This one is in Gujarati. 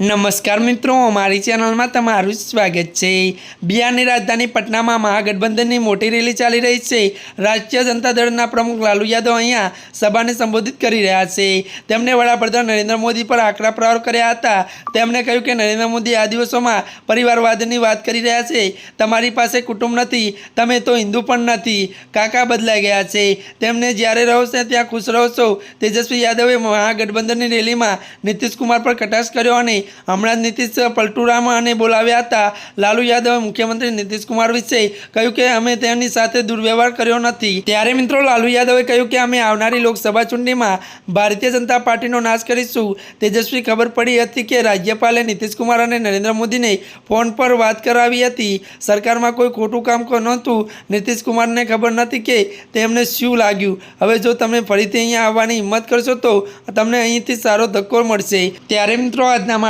નમસ્કાર મિત્રો, અમારી ચેનલમાં તમારું સ્વાગત છે. બિહારની રાજધાની પટનામાં મહાગઠબંધનની મોટી રેલી ચાલી રહી છે. રાષ્ટ્રીય જનતા દળના પ્રમુખ લાલુ યાદવ અહીંયા સભાને સંબોધિત કરી રહ્યા છે. તેમણે વડાપ્રધાન નરેન્દ્ર મોદી પર આકરા પ્રહાર કર્યા હતા. તેમણે કહ્યું કે નરેન્દ્ર મોદી આ દિવસોમાં પરિવારવાદની વાત કરી રહ્યા છે. તમારી પાસે કુટુંબ નથી, તમે તો હિન્દુ પણ નથી. કાકા બદલાઈ ગયા છે. તેમને જ્યારે રહો છો ત્યાં ખુશ રહો તેજસ્વી યાદવે મહાગઠબંધનની રેલીમાં નીતિશ કુમાર પર કટાક્ષ કર્યો અને હમણાં જ નીતિશ પલટુરામ અને બોલાવ્યા હતા. લાલુ યાદવે મુખ્યમંત્રી નીતિશકુમાર વિશે કહ્યું કે અમે તેમની સાથે દુર્વ્યવહાર કર્યો નથી. ત્યારે મિત્રો લાલુ યાદવે કહ્યું કે અમે આવનારી લોકસભા ચૂંટણીમાં ભારતીય જનતા પાર્ટીનો નાશ કરીશું. તેજસ્વી ખબર પડી હતી કે રાજ્યપાલે નીતિશકુમાર અને નરેન્દ્ર મોદીને ફોન પર વાત કરાવી હતી. સરકારમાં કોઈ ખોટું કામ નહોતું. નીતિશકુમારને ખબર નથી કે તેમને શું લાગ્યું. હવે જો તમે ફરીથી અહીંયા આવવાની હિંમત કરશો તો તમને અહીંથી સારો ધક્કો મળશે. ત્યારે મિત્રો આજના